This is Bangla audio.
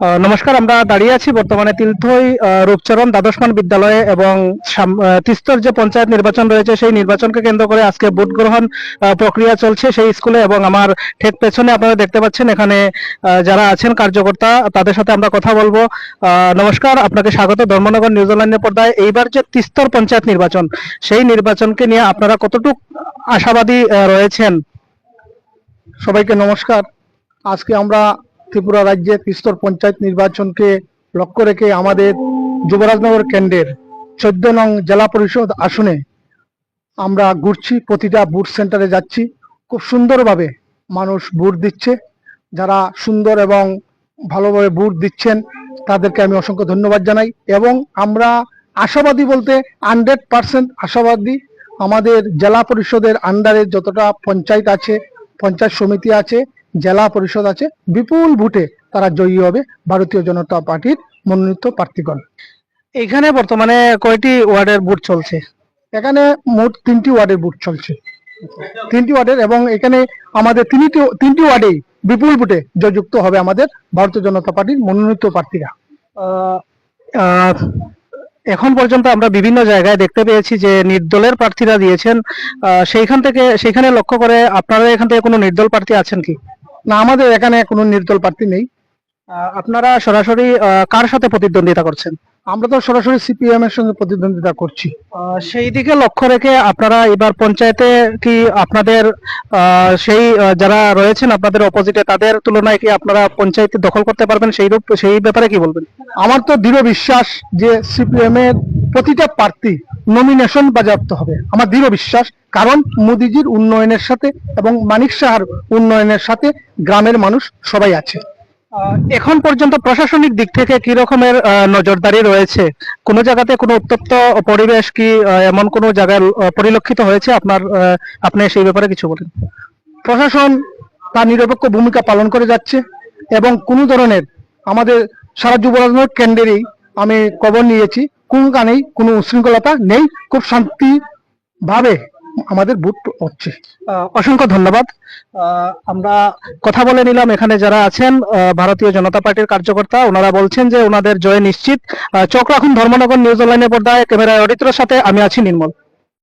নমস্কার, আমরা দাঁড়িয়ে আছি বর্তমানে তিলথই রূপচরণ দ্বাদশমান বিদ্যালয়ে এবং তিস্তর যে পঞ্চায়েত নির্বাচন রয়েছে, সেই নির্বাচনকে কেন্দ্র করে আজকে ভোট গ্রহণ প্রক্রিয়া চলছে সেই স্কুলে এবং আমার ঠিক পেছনে আপনারা দেখতে পাচ্ছেন এখানে যারা আছেন কার্যকর্তা, তাদের সাথে আমরা কথা বলব। নমস্কার, আপনাকে স্বাগত। ধর্মনগর নিউজিল্যান্ডের পর্দায় এইবার যে তিস্তর পঞ্চায়েত নির্বাচন, সেই নির্বাচনকে নিয়ে আপনারা কতটুকু আশাবাদী রয়েছেন? সবাইকে নমস্কার। আজকে আমরা ত্রিপুরা রাজ্যে তিস্তর পঞ্চায়েত নির্বাচনকে লক্ষ্য রেখে আমাদের যুবরাজনগর কেন্দ্রের চোদ্দ নং জেলা পরিষদ আসনে আমরা ঘুরছি, প্রতিটা বুথ সেন্টারে যাচ্ছি। খুব সুন্দরভাবে মানুষ বুট দিচ্ছে। যারা সুন্দর এবং ভালোভাবে বুট দিচ্ছেন, তাদেরকে আমি অসংখ্য ধন্যবাদ জানাই এবং আমরা আশাবাদী বলতে হান্ড্রেড পার্সেন্ট আশাবাদী আমাদের জেলা পরিষদের আন্ডারে যতটা পঞ্চায়েত আছে, পঞ্চায়েত সমিতি আছে জেলা পরিষদ আছে বিপুল ভোটে তারা জয়ী হবে ভারতীয় জনতা পার্টির মনোনীত প্রার্থীগণ। এখানে বর্তমানে কয়টি ওয়ার্ডের বুথ চলছে? এখানে মোট তিনটি ওয়ার্ডের বুথ চলছে। তিনটি ওয়ার্ডের এবং এখানে আমাদের তিনটি তিনটি ওয়ার্ডেই বিপুল ভোটে জয়যুক্ত হবে আমাদের ভারতীয় জনতা পার্টির মনোনীত প্রার্থীরা। আহ, আহ, এখন পর্যন্ত আমরা বিভিন্ন জায়গায় দেখতে পেয়েছি যে নির্দলের প্রার্থীরা দিয়েছেন। আহ, সেইখান থেকে সেইখানে লক্ষ্য করে আপনারা এখান থেকে কোনো নির্দল প্রার্থী আছেন কি? না, আমাদের এখানে কোনো নির্দল প্রার্থী নেই। আপনারা সরাসরি কার সাথে প্রতিদ্বন্দ্বিতা করছেন? আমরা তো সরাসরি সিপিএম এর সঙ্গে প্রতিদ্বন্দ্বিতা করছি। সেই দিকে লক্ষ্য রেখে আপনারা এবার পঞ্চায়েতে কি আপনাদের সেই যারা রয়েছেন আপনাদের অপোজিটে তাদের তুলনায় কি আপনারা পঞ্চায়েতে দখল করতে পারবেন? সেই রূপ, সেই ব্যাপারে কি বলবেন? আমার তো দৃঢ় বিশ্বাস যে সিপিএম এর প্রতিটা প্রার্থী নমিনেশন বাজেয়াপ্ত হবে। আমার দৃঢ় বিশ্বাস, কারণ মোদিজির উন্নয়নের সাথে এবং মানিক সাহার উন্নয়নের সাথে গ্রামের মানুষ সবাই আছে। এখন পর্যন্ত প্রশাসনিক দিক থেকে কি রকমের নজরদারি রয়েছে? কোন জায়গাতে কোনো উত্তপ্ত পরিবেশ কি এমন কোনো জায়গায় পরিলক্ষিত হয়েছে? আপনার আপনি সেই ব্যাপারে কিছু বলেন। প্রশাসন তার নিরপেক্ষ ভূমিকা পালন করে যাচ্ছে এবং কোনো ধরনের আমাদের সারা যুবরাজনগর কেন্দ্রেরই আমি খবর নিয়েছি কোনখানেই কোনো উশৃঙ্খলতা নেই, খুব শান্তি ভাবে আমাদের ভোট হচ্ছে। অসংখ্য ধন্যবাদ। আমরা কথা বলে নিলাম এখানে যারা আছেন ভারতীয় জনতা পার্টির কার্যকর্তা, ওনারা বলছেন যে ওনাদের জয় নিশ্চিত। চোখ রাখুন ধর্মনগর নিউজ অনলাইনের পর্দায়, ক্যামেরায় অডিটরের সাথে, আমি আছি নির্মল।